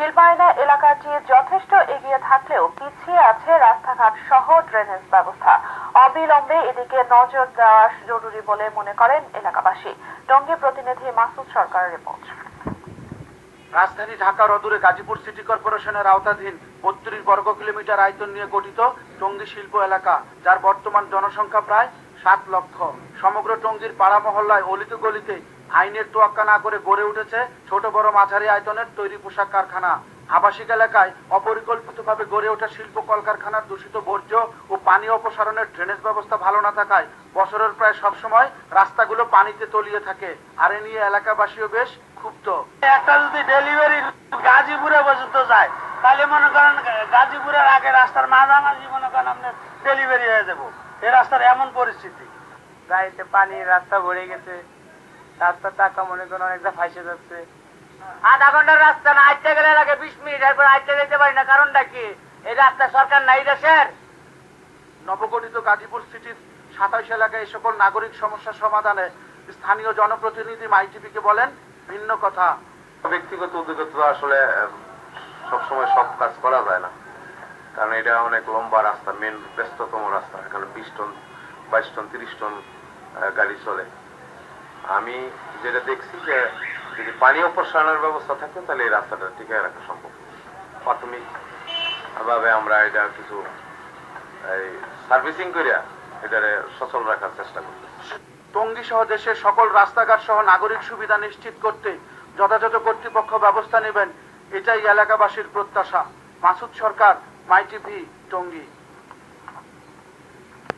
শিল্পায়না এলাকাটি যথেষ্ট এগিয়ে থাকলেও পিছিয়ে আছে রাস্তাঘাট সহ ড্রেনেজ ব্যবস্থা। অবিলম্বে এদিকে নজর দেওয়া জরুরি বলে মনে করেন এলাকাবাসী। টঙ্গী প্রতিনিধি মাসুদ সরকারের রিপোর্ট। রাজধানী ঢাকার অদূরে গাজীপুর সিটি কর্পোরেশনের আওতাধীন বত্রিশ বর্গ কিলোমিটার আয়তন নিয়ে গঠিত টঙ্গী শিল্প এলাকা, যার বর্তমান জনসংখ্যা প্রায় সাত লক্ষ। সমগ্র টঙ্গীর পাড়া মহল্লায় অলিতে গলিতে আইনের তোয়াক্কা না করে গড়ে উঠেছে ছোট বড় মাঝারি আয়তনের তৈরি পোশাক কারখানা। আবাসিক এলাকায় অপরিকল্পিতভাবে গড়ে ওঠা শিল্প কলকারখানার দূষিত বর্জ্য ও পানি অপসারণের ড্রেনেজ ব্যবস্থা ভালো না থাকায় বছরের প্রায় সবসময় রাস্তাগুলো পানিতে তলিয়ে থাকে। আর এ নিয়ে এলাকাবাসীও বেশ ক্ষুব্ধ। একটা যদি ডেলিভারি গাজীপুরে পর্যন্ত যায় তাহলে মনে করেন গাজীপুরের আগে রাস্তার মাঝামাঝি মনে করেন আপনার ডেলিভারি হয়ে যাব। এই রাস্তার এমন পরিস্থিতি। গাড়িতে পানি রাস্তা ভরে গেছে। রাস্তার টাকা মনে করেন অনেকটা ফাইসে যাচ্ছে। আধা ঘণ্টার রাস্তা না আইতে গেলে লাগে বিশ মিনিট এরপর আইতে যেতে পারি না। কারণটা কি? এই রাস্তা সরকার নাই দেশের? নবগঠিত গাজীপুর সিটির সাতাইশ এলাকায় এই সকল নাগরিক সমস্যা সমাধানে স্থানীয় জনপ্রতিনিধি মাইটিভিকে বলেন ভিন্ন কথা। ব্যক্তিগত উদ্যোগতা আসলে সবসময় সব কাজ করা যায় না। কারণ এটা অনেক লম্বা রাস্তা মেন ব্যস্ততম রাস্তা। এখানে বিশ টন বাইশ টন তিরিশ টন গাড়ি চলে। আমি যেটা দেখছি যে যদি পানি অপসারণের ব্যবস্থা থাকে, তাহলে এই রাস্তাটা টিকে রাখা সম্ভব। প্রাথমিক ভাবে আমরা এটা কিছু, এই সার্ভিসিং করিয়া এটারে সচল রাখার চেষ্টা করছি টঙ্গী সহ দেশের সকল রাস্তাঘাট সহ নাগরিক সুবিধা নিশ্চিত করতে যথাযথ কর্তৃপক্ষ ব্যবস্থা নেবেন, এটাই এলাকাবাসীর প্রত্যাশা। Masud Sarkar my TV Tongi.